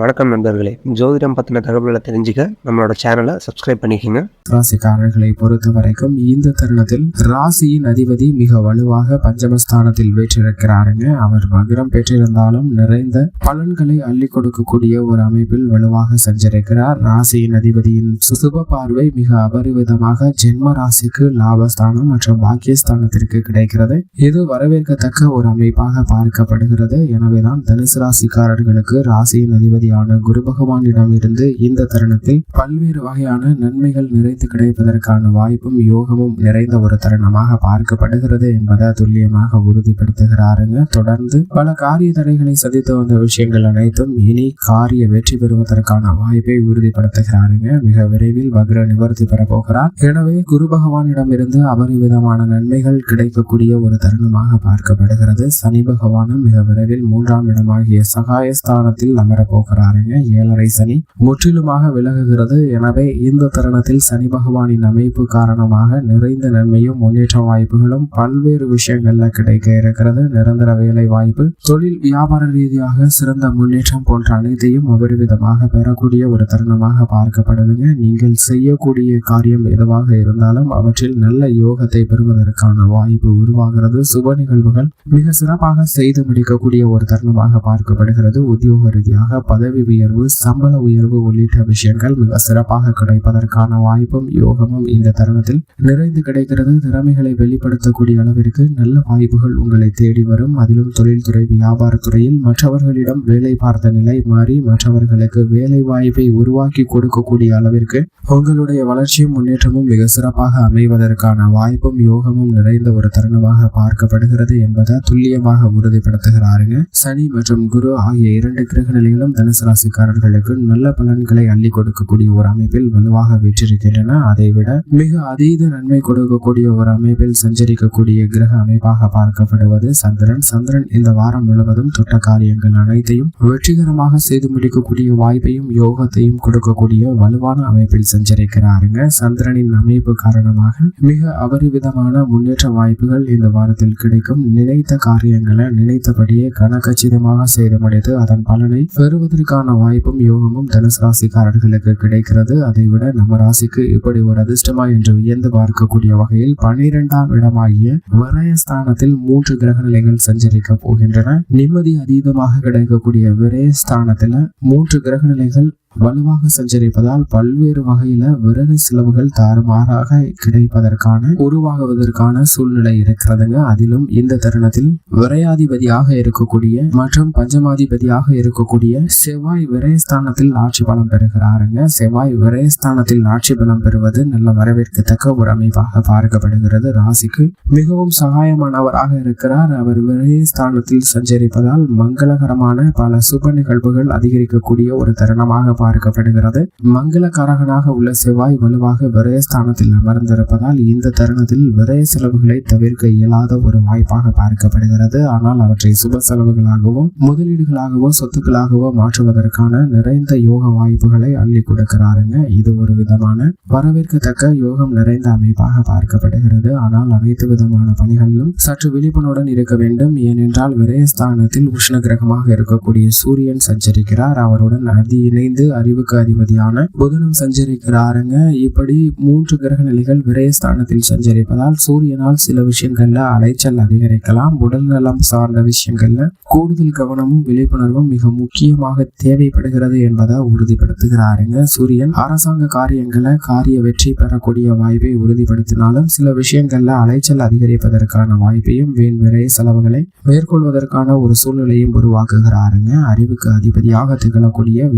வணக்கம் நண்பர்களே. ஜோதிடம் பற்றின தகவல்களை தெரிஞ்சுக்க நம்மளோட சேனலை சப்ஸ்கிரைப் பண்ணிக்கோங்க. ராசிக்காரர்களை பொறுத்த வரைக்கும் இந்த தருணத்தில் ராசியின் அதிபதி மிக வலுவாக பஞ்சமஸ்தானத்தில் வீற்றிருக்கிறாருங்க. அவர் வக்ரம் பெற்றிருந்தாலும் நிறைந்த பலன்களை அள்ளி கொடுக்கக்கூடிய ஒரு அமைப்பில் வலுவாக சஞ்சரிக்கிறார். ராசியின் அதிபதியின் சுசுப பார்வை மிக அபரிவிதமாக ஜென்ம ராசிக்கு லாபஸ்தானம் மற்றும் பாக்கியஸ்தானத்திற்கு கிடைக்கிறது. இது வரவேற்கத்தக்க ஒரு அமைப்பாக பார்க்கப்படுகிறது. எனவேதான் தனுசு ராசிக்காரர்களுக்கு ராசியின் அதிபதி அதிபதியான குரு பகவானிடம் இருந்து இந்த தருணத்தில் பல்வேறு வகையான நன்மைகள் நிறைந்து கிடைப்பதற்கான வாய்ப்பும் யோகமும் நிறைந்த ஒரு தருணமாக பார்க்கப்படுகிறது என்பதை துல்லியமாக உறுதிப்படுத்துகிறாருங்க. தொடர்ந்து பல காரிய தடைகளை சந்தித்து வந்த விஷயங்கள் அனைத்தும் இனி காரிய வெற்றி பெறுவதற்கான வாய்ப்பை உறுதிப்படுத்துகிறாருங்க. மிக விரைவில் வக்ர நிவர்த்தி பெற போகிறார். எனவே குரு பகவானிடம் இருந்து அபரிவிதமான நன்மைகள் கிடைக்கக்கூடிய ஒரு தருணமாக பார்க்கப்படுகிறது. சனி பகவானும் மிக விரைவில் மூன்றாம் இடமாகிய சகாயஸ்தானத்தில் அமரப்போகிறார் போகிறாருங்க ஏழரை சனி முற்றிலுமாக விலகுகிறது. எனவே இந்த தருணத்தில் சனி பகவானின் அமைப்பு காரணமாக நிறைந்த நன்மையும் முன்னேற்ற வாய்ப்புகளும் பல்வேறு விஷயங்கள்ல கிடைக்க இருக்கிறது. நிரந்தர வேலை வாய்ப்பு தொழில் வியாபார ரீதியாக சிறந்த முன்னேற்றம் போன்ற அனைத்தையும் அபரிவிதமாக பெறக்கூடிய ஒரு தருணமாக பார்க்கப்படுதுங்க. நீங்கள் செய்யக்கூடிய காரியம் எதுவாக இருந்தாலும் அவற்றில் நல்ல யோகத்தை பெறுவதற்கான வாய்ப்பு உருவாகிறது. சுப நிகழ்வுகள் மிக சிறப்பாக செய்து முடிக்கக்கூடிய ஒரு தருணமாக பார்க்கப்படுகிறது. உத்தியோக ரீதியாக பதவி உயர்வு சம்பள உயர்வு உள்ளிட்ட விஷயங்கள் மிக சிறப்பாக கிடைப்பதற்கான வாய்ப்பும் யோகமும் இந்த தருணத்தில் நிறைந்து கிடைக்கிறது. திறமைகளை வெளிப்படுத்தக்கூடிய அளவிற்கு நல்ல வாய்ப்புகள் உங்களை தேடி வரும். அதிலும் தொழில்துறை வியாபாரத்துறையில் மற்றவர்களிடம் வேலை பார்த்த நிலை மாறி மற்றவர்களுக்கு வேலை வாய்ப்பை உருவாக்கி கொடுக்கக்கூடிய அளவிற்கு உங்களுடைய வளர்ச்சியும் முன்னேற்றமும் மிக சிறப்பாக அமைவதற்கான வாய்ப்பும் யோகமும் நிறைந்த ஒரு தருணமாக பார்க்கப்படுகிறது என்பதை துல்லியமாக உறுதிப்படுத்துகிறாருங்க. சனி மற்றும் குரு ஆகிய இரண்டு கிரக நிலைகளும் தனுசு ராசிக்காரர்களுக்கு நல்ல பலன்களை அள்ளி கொடுக்கக்கூடிய ஒரு அமைப்பில் வலுவாக வீற்றிருக்கின்றன. அதை விட மிக அதீத நன்மை கொடுக்கக்கூடிய ஒரு அமைப்பில் சஞ்சரிக்கக்கூடிய கிரக அமைப்பாக பார்க்கப்படுவது சந்திரன். சந்திரன் இந்த வாரம் முழுவதும் தொட்ட காரியங்கள் அனைத்தையும் வெற்றிகரமாக செய்து முடிக்கக்கூடிய வாய்ப்பையும் யோகத்தையும் கொடுக்கக்கூடிய வலுவான அமைப்பில் சஞ்சரிக்கிறாருங்க. சந்திரனின் அமைப்பு காரணமாக மிக அபரிவிதமான முன்னேற்ற வாய்ப்புகள் இந்த வாரத்தில் கிடைக்கும். நினைத்த காரியங்களை நினைத்தபடியே கனகச்சிதமாக செய்து முடித்து அதன் பலனை வெற்றிக்கான வாய்ப்பும் யோகமும் தனுசு ராசிக்காரர்களுக்கு கிடைக்கிறது. அதை விட நம்ம ராசிக்கு இப்படி ஒரு அதிர்ஷ்டமா என்று வியந்து பார்க்கக்கூடிய வகையில் பனிரெண்டாம் இடமாகிய விரயஸ்தானத்தில் மூன்று கிரக நிலைகள் சஞ்சரிக்க போகின்றன. நிம்மதி அதீதமாக கிடைக்கக்கூடிய விரயஸ்தானத்துல மூன்று கிரக நிலைகள் வலுவாக சஞ்சரிப்பதால் பல்வேறு வகையில விறகு செலவுகள் தாறுமாறாக கிடைப்பதற்கான உருவாகுவதற்கான சூழ்நிலை இருக்கிறதுங்க. அதிலும் இந்த தருணத்தில் விரையாதிபதியாக இருக்கக்கூடிய மற்றும் பஞ்சமாதிபதியாக இருக்கக்கூடிய செவ்வாய் விரயஸ்தானத்தில் ஆட்சி பலம் பெறுகிறாருங்க. செவ்வாய் விரயஸ்தானத்தில் ஆட்சி பலம் பெறுவது நல்ல வரவேற்கத்தக்க ஒரு அமைப்பாக பார்க்கப்படுகிறது. ராசிக்கு மிகவும் சகாயமானவராக இருக்கிறார். அவர் விரயஸ்தானத்தில் சஞ்சரிப்பதால் மங்களகரமான பல சுப நிகழ்வுகள் அதிகரிக்கக்கூடிய ஒரு தருணமாக பார்க்கப்படுகிறது மங்களகாரகனாக உள்ள செவ்வாய் வலுவாக விரயஸ்தானத்தில் அமர்ந்திருப்பதால் இந்த தருணத்தில் விரய செலவுகளை தவிர்க்க இயலாத ஒரு வாய்ப்பாக பார்க்கப்படுகிறது. ஆனால் அவற்றை சுப செலவுகளாகவோ முதலீடுகளாகவோ சொத்துக்களாகவோ மாற்றுவதற்கான நிறைந்த யோக வாய்ப்புகளை அள்ளி கொடுக்கிறாருங்க. இது ஒரு விதமான வரவேற்கத்தக்க யோகம் நிறைந்த அமைப்பாக பார்க்கப்படுகிறது. ஆனால் அனைத்து விதமான பணிகளிலும் சற்று விழிப்புணர்வுடன் இருக்க வேண்டும். ஏனென்றால் விரயஸ்தானத்தில் உஷ்ண கிரகமாக இருக்கக்கூடிய சூரியன் சஞ்சரிக்கிறார். அவருடன் அதி இணைந்து அறிவுக்கு அதிபதியான புதனும் சஞ்சரிக்கிறாருங்க. இப்படி மூன்று கிரக நிலைகள் விரயஸ்தானத்தில் சஞ்சரிப்பதால் சூரியனால் சில விஷயங்கள்ல அலைச்சல் அதிகரிக்கலாம். உடல் நலம் சார்ந்த விஷயங்கள்ல கூடுதல் கவனமும் விழிப்புணர்வும் மிக முக்கியமாக தேவைப்படுகிறது என்பதை உறுதிப்படுத்துகிறாருங்க. சூரியன் அரசாங்க காரியங்களை காரிய வெற்றி பெறக்கூடிய வாய்ப்பை உறுதிப்படுத்தினாலும் சில விஷயங்கள்ல அலைச்சல் அதிகரிப்பதற்கான வாய்ப்பையும் வீண் விரை செலவுகளை மேற்கொள்வதற்கான ஒரு சூழ்நிலையும் உருவாக்குகிறாருங்க. அறிவுக்கு அதிபதியாக திகழக்கூடிய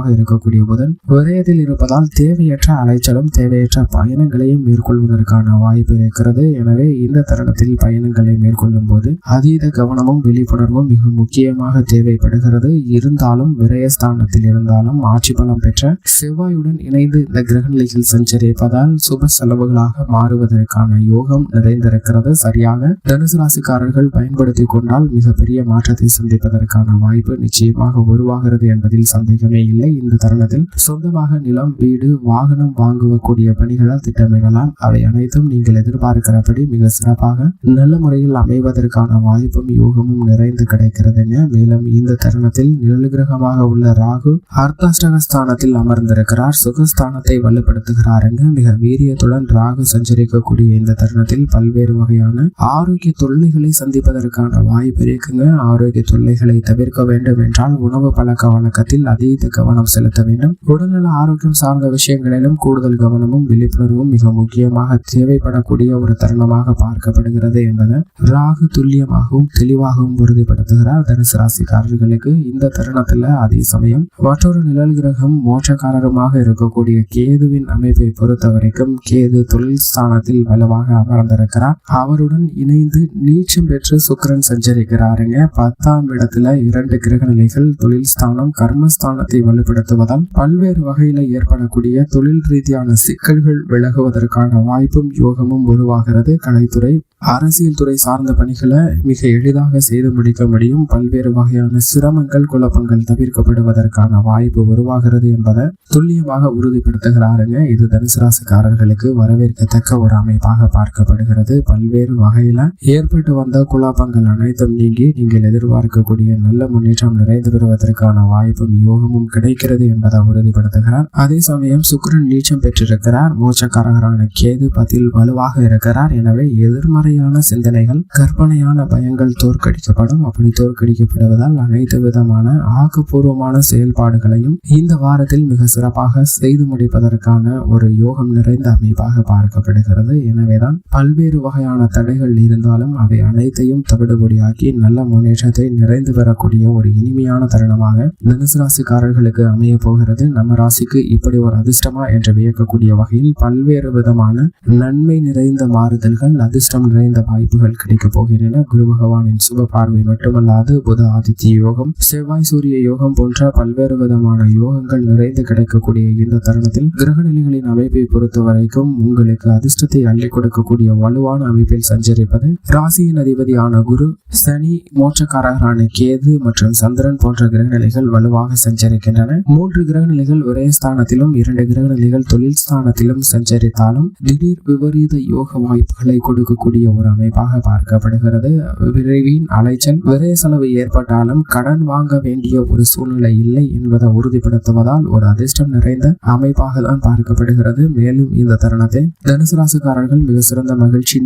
வித்யாகராக இருக்கக்கூடிய புதன் விரயத்தில் இருப்பதால் தேவையற்ற அலைச்சலும் தேவையற்ற பயணங்களையும் மேற்கொள்வதற்கான வாய்ப்பு இருக்கிறது. எனவே இந்த தருணத்தில் பயணங்களை மேற்கொள்ளும் போது அதீத கவனமும் விழிப்புணர்வும் மிக முக்கியமாக தேவைப்படுகிறது. இருந்தாலும் விரயஸ்தானத்தில் இருந்தாலும் ஆட்சி பலம் பெற்ற செவ்வாயுடன் இணைந்து இந்த கிரகநிலைகள் சஞ்சரிப்பதால் சுப செலவுகளாக மாறுவதற்கான யோகம் நிறைந்திருக்கிறது. சரியாக தனுசு ராசிக்காரர்கள் பயன்படுத்தி கொண்டால் மிகப்பெரிய மாற்றத்தை சந்திப்பதற்கான வாய்ப்பு நிச்சயமாக உருவாகிறது என்பதில் சந்தேகமே இல்லை. இந்த தருணத்தில். சொந்தமாக நிலம் வீடு வாகனம் வாங்குவக்கூடிய பணிகளை திட்டமிடலாம். அவை அனைத்தும் நீங்கள் எதிர்பார்க்கிறபடி மிக சிறப்பாக நல்ல முறையில் அமைவதற்கான வாய்ப்பும் யோகமும் நிறைந்து கிடைக்கிறதுங்க மேலும் இந்த தருணத்தில் நிழல் கிரகமாக உள்ள ராகு அர்த்தாஷ்டகஸ்தானத்தில் அமர்ந்திருக்கிறார். சுகஸ்தானத்தை வலுப்படுத்துகிறாருங்க மிக வீரியத்துடன் ராகு சஞ்சரிக்கக்கூடிய இந்த தருணத்தில் பல்வேறு வகையான ஆரோக்கிய தொல்லைகளை சந்திப்பதற்கான வாய்ப்பு இருக்குங்க. ஆரோக்கிய தொல்லைகளை தவிர்க்க வேண்டும் என்றால் உணவு பழக்க வழக்கத்தில் அதீத கவனம் செலுத்த வேண்டும். உடல்நல ஆரோக்கியம் சார்ந்த விஷயங்களிலும் கூடுதல் கவனமும் விழிப்புணர்வும் மிக முக்கியமாக தேவைப்படக்கூடிய ஒரு தருணமாக பார்க்கப்படுகிறது என்பதை ராகு துல்லியமாகவும் தெளிவாகவும் உறுதிப்படுத்துகிறார். தனுசு ராசிக்காரர்களுக்கு இந்த தருணத்துல அதே சமயம் மற்றொரு நிழல் கிரகம் மோட்சக்காரருமாக இருக்கக்கூடிய கேதுவின் அமைப்பை பொறுத்த வரைக்கும் கேது தொழில் ஸ்தானத்தில் வலுவாக அமர்ந்திருக்கிறார். அவருடன் இணைந்து நீச்சம் பெற்று சுக்கிரன் சஞ்சரிக்கிறாருங்க. பத்தாம் இடத்துல இரண்டு கிரக நிலைகள் தொழில் ஸ்தானம் கர்மஸ்தானத்தை வலுப்படுத்துவதால் பல்வேறு வகையில ஏற்படக்கூடிய தொழில் ரீதியான சிக்கல்கள் விலகுவதற்கான வாய்ப்பும் யோகமும் உருவாகிறது. கலைத்துறை அரசியல் துறை சார்ந்த பணிகளை மிக எளிதாக செய்து முடிக்க முடியும். பல்வேறு வகையான சிரமங்கள் குழப்பங்கள் தவிர்க்கப்படுவதற்கான வாய்ப்பு உருவாகிறது என்பதை துல்லியமாக உறுதிப்படுத்துகிறாருங்க. இது தனுசு ராசிக்காரர்களுக்கு வரவேற்கத்தக்க ஒரு அமைப்பாக பார்க்கப்படுகிறது. பல்வேறு வகையில ஏற்பட்டு வந்த குழப்பங்கள் அனைத்தும் நீங்கி நீங்கள் எதிர்பார்க்கக்கூடிய நல்ல முன்னேற்றம் நிறைந்து பெறுவதற்கான வாய்ப்பும் யோகமும் கிடைக்கிறது என்பதை உறுதிப்படுத்துகிறார். அதே சமயம் சுக்கிரன் நீச்சம் பெற்றிருக்கிறார். மோச்சக்காரகரான கேது பதில் வலுவாக இருக்கிறார். எனவே எதிர்மறையான சிந்தனைகள் கற்பனையான பயங்கள் தோற்கடிக்கப்படும். அப்படி தோற்கடிக்கப்படுவதால் அனைத்து விதமான ஆக்கப்பூர்வமான செயல்பாடுகளையும் இந்த வாரத்தில் மிக சிறப்பாக செய்து முடிப்பதற்கான ஒரு யோகம் நிறைந்த அமைப்பாக பார்க்கப்படுகிறது. எனவேதான் பல்வேறு வகையான தடைகள் இருந்தாலும் அவை அனைத்தையும் தவிடுபடியாக்கி நல்ல முன்னேற்றத்தை நிறைந்து பெறக்கூடிய ஒரு இனிமையான தருணமாக தனுசு ராசிக்காரர்களுக்கு அமைய போகிறது. நம்ம ராசிக்கு இப்படி ஒரு அதிர்ஷ்டமா என்று வியக்கக்கூடிய வகையில் பல்வேறு விதமான நன்மை நிறைந்த மாறுதல்கள் அதிர்ஷ்டம் நிறைந்த வாய்ப்புகள் கிடைக்க போகின்றன. குரு பகவானின் சுப பார்வை மட்டுமல்லாது புத ஆதித்ய யோகம் செவ்வாய் சூரிய யோகம் போன்ற பல்வேறு விதமான யோகங்கள் நிறைந்து கிடைக்கக்கூடிய இந்த தருணத்தில் கிரக நிலைகளின் அமைப்பை பொறுத்த வரைக்கும் உங்களுக்கு அதிர்ஷ்டத்தை அள்ளி கொடுக்கக்கூடிய வலுவான அமைப்பில் சஞ்சரிப்பது ராசியின் அதிபதியான குரு சனி மோட்சக்காரகரான கேது மற்றும் சந்திரன் போன்ற கிரகநிலைகள் வலுவாக சஞ்சரிக்கின்றன. உள்ளன மூன்று கிரகநிலைகள் ஒரே ஸ்தானத்திலும் இரண்டு கிரகநிலைகள் தொழில் ஸ்தானத்திலும் சஞ்சரித்தாலும் திடீர் விபரீத யோக வாய்ப்புகளை கொடுக்கக்கூடிய ஒரு அமைப்பாக பார்க்கப்படுகிறது. விரைவின் அலைச்சல் விரை செலவு ஏற்பட்டாலும் கடன் வாங்க வேண்டிய ஒரு சூழ்நிலை இல்லை என்பதை உறுதிப்படுத்துவதால் ஒரு அதிர்ஷ்டம் நிறைந்த அமைப்பாக தான் பார்க்கப்படுகிறது. மேலும் இந்த தருணத்தை தனுசு ராசிக்காரர்கள் மிக சிறந்த மகிழ்ச்சி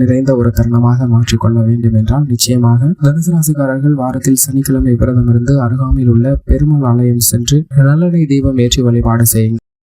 நிறைந்த ஒரு தருணமாக மாற்றிக்கொள்ள வேண்டும் என்றால் நிச்சயமாக தனுசு ராசிக்காரர்கள் வாரத்தில் சனிக்கிழமை விரதமிருந்து அருகாமையில் உள்ள பெருமாள் ஆலயம் சென்று நல்லெண்ணெய் தீபம் ஏற்றி வழிபாடு செய்யுங்கள்.